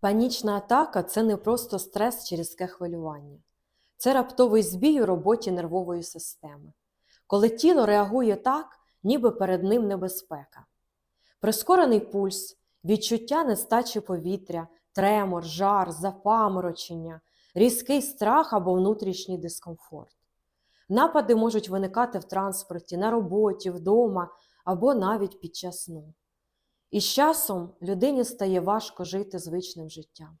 Панічна атака це не просто стрес чи різке хвилювання. Це раптовий збій у роботі нервової системи, коли тіло реагує так, ніби перед ним небезпека. Прискорений пульс, відчуття нестачі повітря, тремор, жар, запаморочення, різкий страх або внутрішній дискомфорт. Напади можуть виникати в транспорті, на роботі, вдома або навіть під час сну. І з часом людині стає важко жити звичним життям.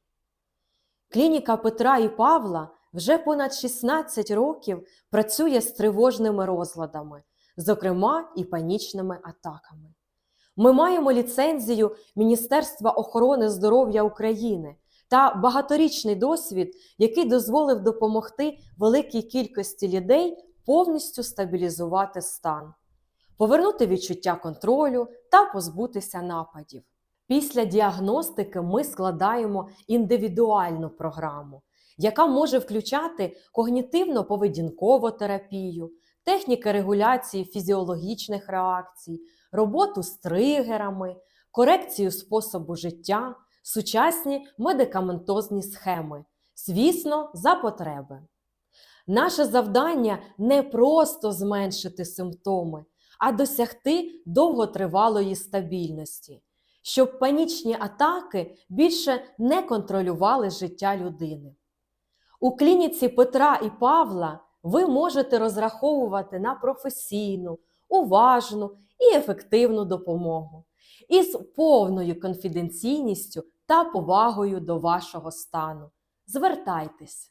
Клініка Петра і Павла вже понад 16 років працює з тривожними розладами, зокрема і панічними атаками. Ми маємо ліцензію Міністерства охорони здоров'я України та багаторічний досвід, який дозволив допомогти великій кількості людей повністю стабілізувати стан, повернути відчуття контролю та позбутися нападів. Після діагностики ми складаємо індивідуальну програму, яка може включати когнітивно-поведінкову терапію, техніки регуляції фізіологічних реакцій, роботу з тригерами, корекцію способу життя, сучасні медикаментозні схеми, звісно, за потреби. Наше завдання не просто зменшити симптоми, а досягти довготривалої стабільності, щоб панічні атаки більше не контролювали життя людини. У клініці Петра і Павла ви можете розраховувати на професійну, уважну і ефективну допомогу із повною конфіденційністю та повагою до вашого стану. Звертайтесь!